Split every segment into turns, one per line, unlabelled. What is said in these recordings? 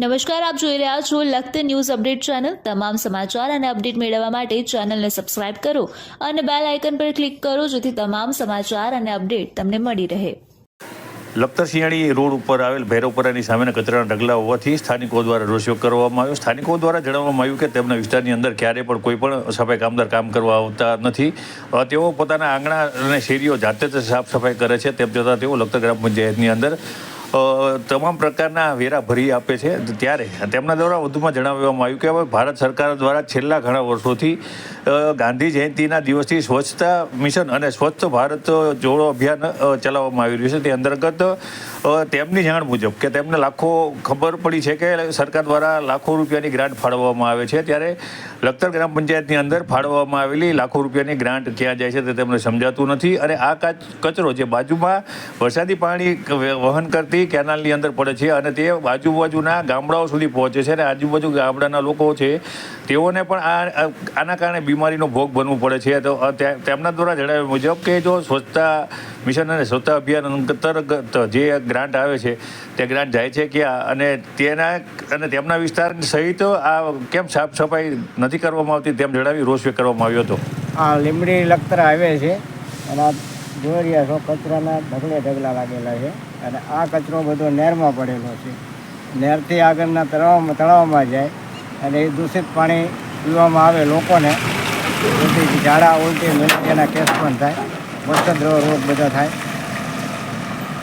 નમસ્કાર, આપ જોઈ રહ્યા છો લખત ન્યૂઝ અપડેટ ચેનલ. તમામ સમાચાર અને અપડેટ મેળવવા માટે ચેનલને સબસ્ક્રાઇબ કરો અને બેલ આઇકન પર ક્લિક કરો જેથી તમામ સમાચાર અને અપડેટ તમને મળી રહે.
લખતર શિયાળી રોડ ઉપર આવેલ ભૈરવપરાની સામેના કચરાના ઢગલા હોવાથી સ્થાનિકો દ્વારા રોષયોગ કરવામાં આવ્યો. સ્થાનિકો દ્વારા જણાવવામાં આવ્યું કે તેમના વિસ્તારની અંદર ક્યારેય પણ કોઈ પણ સફાઈ કામદાર કામ કરવા આવતા નથી. તેઓ પોતાના આંગણા અને શેરીઓ જાતે જ સાફ સફાઈ કરે છે. તેમ છતાં તેઓ લખતર ગ્રામ પંચાયતની અંદર તમામ પ્રકારના વેરા ભરી આપે છે. ત્યારે તેમના દ્વારા વધુમાં જણાવવામાં આવ્યું કે હવે ભારત સરકાર દ્વારા છેલ્લા ઘણા વર્ષોથી ગાંધી જયંતિના દિવસથી સ્વચ્છતા મિશન અને સ્વચ્છ ભારત જોડો અભિયાન ચલાવવામાં આવી રહ્યું છે. તે અંતર્ગત તેમની જાણ મુજબ કે તેમને લાખો ખબર પડી છે કે સરકાર દ્વારા લાખો રૂપિયાની ગ્રાન્ટ ફાળવવામાં આવે છે. ત્યારે લખતર ગ્રામ પંચાયતની અંદર ફાળવવામાં આવેલી લાખો રૂપિયાની ગ્રાન્ટ ક્યાં જાય છે તે તેમને સમજાતું નથી. અને આ કાચ કચરો જે બાજુમાં વરસાદી પાણી વહન કરતી કેનાલની અંદર પડે છે અને તે આજુબાજુના ગામડાઓ સુધી પહોંચે છે અને આજુબાજુ ગામડાના લોકો છે, તેઓને પણ આ આના કારણે બીમારીનો ભોગ બનવું પડે છે. તો તેમના દ્વારા જણાવ્યા મુજબ કે જો સ્વચ્છતા મિશન અને સ્વચ્છતા અભિયાન અંતર્ગત જે ગ્રાન્ટ આવે છે, તે ગ્રાન્ટ જાય છે ક્યાં અને તેના, અને તેમના વિસ્તાર સહિત આ કેમ સાફ સફાઈ નથી કરવામાં આવતી તેમ જણાવી રોષ કરવામાં આવ્યો હતો.
આ લીમડી લખતર આવે છે અને જોઈ રહ્યા છો કચરાના ઢગલે ઢગલા લાગેલા છે અને આ કચરો બધો નહેરમાં પડેલો છે. નહેરથી આગળના તળાવમાં તળાવમાં જાય અને એ દૂષિત પાણી પીવામાં આવે લોકોને ઝાડા ઉલટી મેલેરિયાના કેસ પણ થાય વરસાદ રોગ બધા થાય.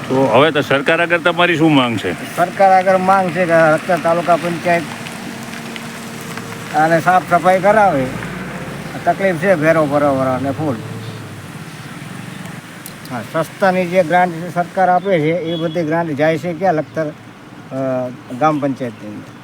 તો હવે તો સરકાર આગળ તમારી શું માંગ છે?
સરકાર આગળ માંગ છે કે લખતર તાલુકા પંચાયત આને સાફ સફાઈ કરાવે. તકલીફ છે ભેરો ભરો અને ફૂલ. હા સસ્તાની જે ગ્રાન્ટ સરકાર આપે છે, એ બધી ગ્રાન્ટ જાય છે ક્યાં લખતર ગામ પંચાયતની